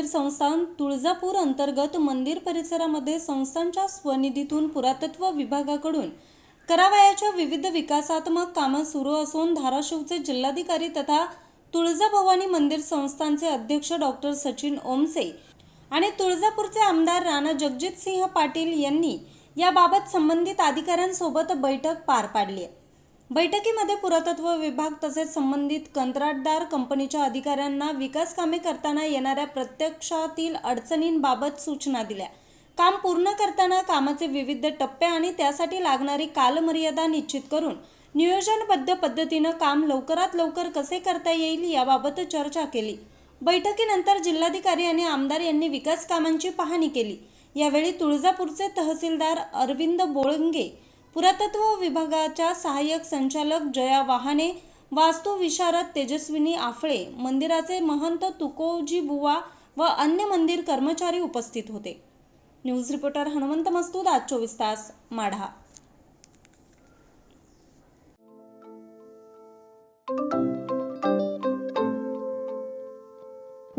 मंदिर संस्थान तुळजापूर अंतर्गत मंदिर परिसरामध्ये संस्थांच्या स्वनिधीतून पुरातत्व विभागाकडून करावयाच्या विविध विकासात्मक कामं सुरू असून धाराशिवचे जिल्हाधिकारी तथा तुळजाभवानी मंदिर संस्थानचे अध्यक्ष डॉक्टर सचिन ओमसे आणि तुळजापूरचे आमदार राणा जगजितसिंह पाटील यांनी याबाबत संबंधित अधिकाऱ्यांसोबत बैठक पार पाडली आहे. बैठकीमध्ये पुरातत्व विभाग तसेच संबंधित कंत्राटदार कंपनीच्या अधिकाऱ्यांना विकास कामे करताना येणाऱ्या प्रत्यक्षातील अडचणींबाबत सूचना दिल्या. काम पूर्ण करताना कामाचे विविध टप्पे आणि त्यासाठी लागणारी कालमर्यादा निश्चित करून नियोजनबद्ध पद्धतीनं काम लवकरात लवकर कसे करता येईल याबाबत चर्चा केली. बैठकीनंतर जिल्हाधिकारी आणि आमदार यांनी विकास कामांची पाहणी केली. यावेळी तुळजापूरचे तहसीलदार अरविंद बोळंगे पुरातत्व विभागाच्या सहाय्यक संचालक जया वाहाने वास्तुविशारद तेजस्विनी आफळे मंदिराचे महंत तुकोजी बुवा व अन्य मंदिर कर्मचारी उपस्थित होते. न्यूज रिपोर्टर हनुमंत मस्तूद आज चोवीस तास माढा.